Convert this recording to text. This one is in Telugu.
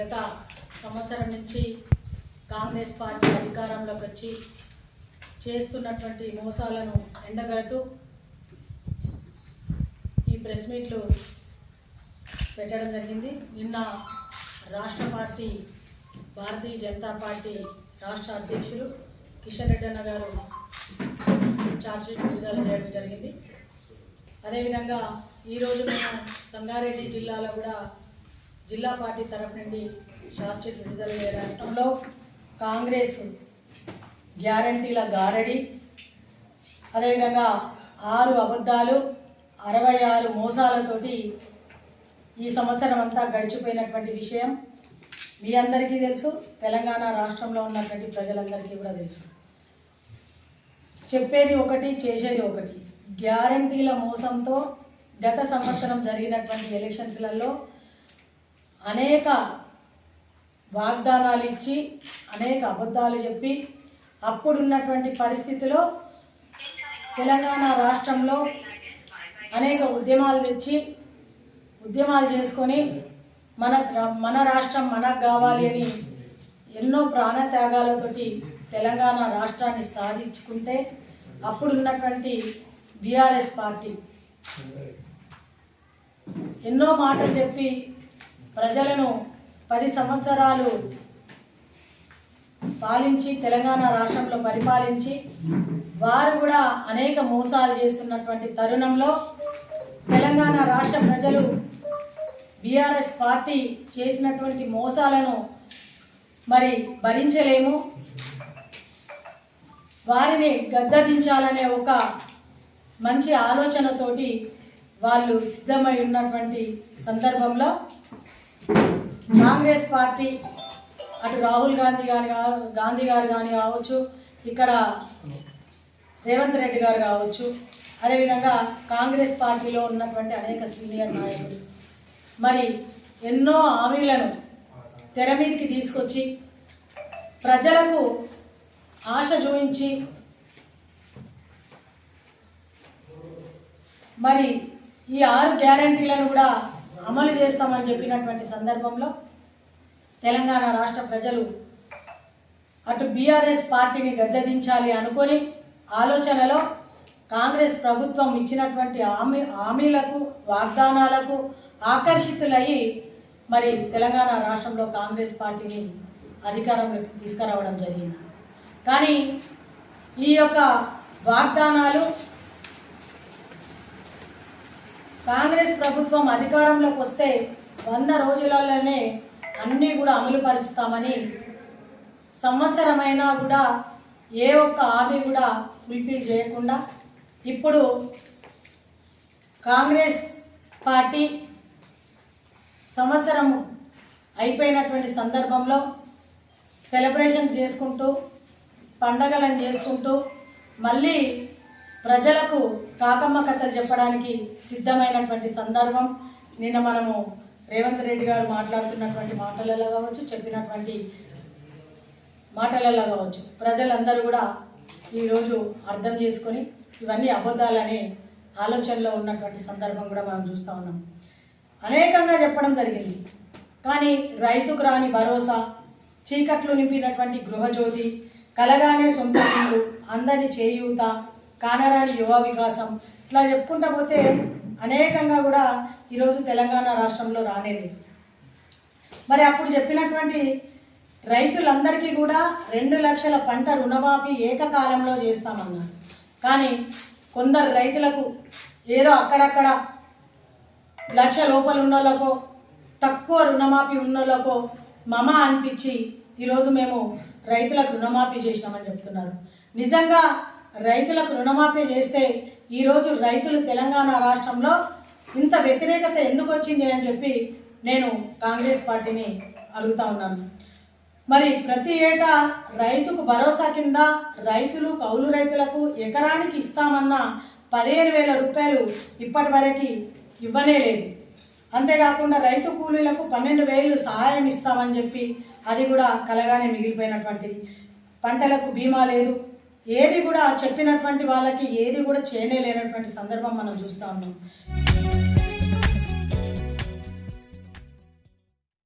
గత సంవత్సరం నుంచి కాంగ్రెస్ పార్టీ అధికారంలోకి వచ్చి చేస్తున్నటువంటి మోసాలను ఎండగడుతూ ఈ ప్రెస్ మీట్లు పెట్టడం జరిగింది. నిన్న రాష్ట్ర పార్టీ భారతీయ జనతా పార్టీ రాష్ట్ర అధ్యక్షులు కిషన్ రెడ్డి అన్న గారు ఛార్జ్షీట్ విడుదల చేయడం జరిగింది. అదేవిధంగా ఈరోజు మేము సంగారెడ్డి జిల్లాలో కూడా జిల్లా పార్టీ తరఫు నుండి ఛార్జ్షీట్ విడుదల చేయడంలో కాంగ్రెస్ గ్యారంటీల గారడి అదేవిధంగా ఆరు అబద్ధాలు అరవై ఆరు మోసాలతోటి ఈ సంవత్సరం అంతా గడిచిపోయినటువంటి విషయం మీ అందరికీ తెలుసు తెలంగాణ రాష్ట్రంలో ఉన్నటువంటి ప్రజలందరికీ కూడా తెలుసు. చెప్పేది ఒకటి చేసేది ఒకటి. గ్యారంటీల మోసంతో గత సంవత్సరం జరిగినటువంటి ఎలక్షన్స్లలో అనేక వాగ్దానాలు ఇచ్చి అనేక అబద్ధాలు చెప్పి అప్పుడున్నటువంటి పరిస్థితిలో తెలంగాణ రాష్ట్రంలో అనేక ఉద్యమాలు తెచ్చి ఉద్యమాలు చేసుకొని మన మన రాష్ట్రం మనకు కావాలి అని ఎన్నో ప్రాణత్యాగాలతోటి తెలంగాణ రాష్ట్రాన్ని సాధించుకుంటే అప్పుడున్నటువంటి బీఆర్ఎస్ పార్టీ. ఎన్నో మాటలు చెప్పి ప్రజలను పది సంవత్సరాలు పాలించి తెలంగాణ రాష్ట్రంలో పరిపాలించి వారు కూడా అనేక మోసాలు చేస్తున్నటువంటి తరుణంలో తెలంగాణ రాష్ట్ర ప్రజలు బీఆర్ఎస్ పార్టీ చేసినటువంటి మోసాలను మరి భరించలేము. వారిని గద్దదించాలనే ఒక మంచి ఆలోచనతోటి వాళ్ళు సిద్ధమై ఉన్నటువంటి సందర్భంలో కాంగ్రెస్ పార్టీ అటు రాహుల్ గాంధీ గారు గాంధీ గారు కానీ కావచ్చు ఇక్కడ రేవంత్ రెడ్డి గారు కావచ్చు అదేవిధంగా కాంగ్రెస్ పార్టీలో ఉన్నటువంటి అనేక సీనియర్ నాయకులు. మరి ఎన్నో హామీలను తెర మీదకి తీసుకొచ్చి ప్రజలకు ఆశ చూపించి మరి ఈ ఆరు గ్యారంటీలను కూడా అమలు చేస్తామని చెప్పినటువంటి సందర్భంలో తెలంగాణ రాష్ట్ర ప్రజలు అటు బీఆర్ఎస్ పార్టీని గద్దెదించాలి అనుకొని ఆలోచనలో కాంగ్రెస్ ప్రభుత్వం ఇచ్చినటువంటి హామీ హామీలకు వాగ్దానాలకు ఆకర్షితులయ్యి మరి తెలంగాణ రాష్ట్రంలో కాంగ్రెస్ పార్టీని అధికారంలోకి తీసుకురావడం జరిగింది. కానీ ఈ యొక్క వాగ్దానాలు కాంగ్రెస్ ప్రభుత్వం అధికారంలోకి వస్తే వంద రోజులలోనే అన్నీ కూడా అమలు పరుస్తామని సంవత్సరమైనా కూడా ఏ ఒక్క హామీ కూడా ఫుల్ఫిల్ చేయకుండా ఇప్పుడు కాంగ్రెస్ పార్టీ సంవత్సరం అయిపోయినటువంటి సందర్భంలో సెలబ్రేషన్ చేసుకుంటూ పండగలను చేసుకుంటూ మళ్ళీ ప్రజలకు కాకమ్మ కథలు చెప్పడానికి సిద్ధమైనటువంటి సందర్భం. నిన్న మనము రేవంత్ రెడ్డి గారు మాట్లాడుతున్నటువంటి మాటలలో కావచ్చు చెప్పినటువంటి మాటలలో కావచ్చు ప్రజలందరూ కూడా ఈరోజు అర్థం చేసుకొని ఇవన్నీ అబద్ధాలనే ఆలోచనలో ఉన్నటువంటి సందర్భం కూడా మనం చూస్తూ ఉన్నాం. అనేకంగా చెప్పడం జరిగింది. కానీ రైతుకు రాని భరోసా చీకట్లు నింపినటువంటి గృహజ్యోతి కలగానే సొంత ఇల్లు అందని చేయూత కానరాని యువ వికాసం. ఇట్లా చెప్పుకుంటా పోతే అనేకంగా కూడా ఈరోజు తెలంగాణ రాష్ట్రంలో రానేలేదు. మరి అప్పుడు చెప్పినటువంటి రైతులందరికీ కూడా రెండు లక్షల పంట రుణమాఫీ ఏకకాలంలో చేస్తామన్నారు. కానీ కొందరు రైతులకు ఏదో అక్కడక్కడ లక్ష లోపల ఉన్నోళ్ళకో తక్కువ రుణమాఫీ ఉన్నోళ్ళకో మమ అనిపించి ఈరోజు మేము రైతులకు రుణమాఫీ చేసినామని చెప్తున్నారు. నిజంగా రైతులకు రుణమాఫీ చేస్తే ఈరోజు రైతులు తెలంగాణ రాష్ట్రంలో ఇంత వ్యతిరేకత ఎందుకు వచ్చింది అని చెప్పి నేను కాంగ్రెస్ పార్టీని అడుగుతా ఉన్నాను. మరి ప్రతి ఏటా రైతుకు భరోసా కింద రైతులు కౌలు రైతులకు ఎకరానికి ఇస్తామన్న పదిహేను వేల రూపాయలు ఇప్పటి వరకు ఇవ్వనే లేదు. అంతేకాకుండా రైతు కూలీలకు పన్నెండు వేలు సహాయం ఇస్తామని చెప్పి అది కూడా కలగానే మిగిలిపోయినటువంటిది. పంటలకు బీమా లేదు ఏది కూడా చెప్పినటువంటి వాళ్ళకి ఏది కూడా చేయనే లేనటువంటి సందర్భం మనం చూస్తూ ఉన్నాం.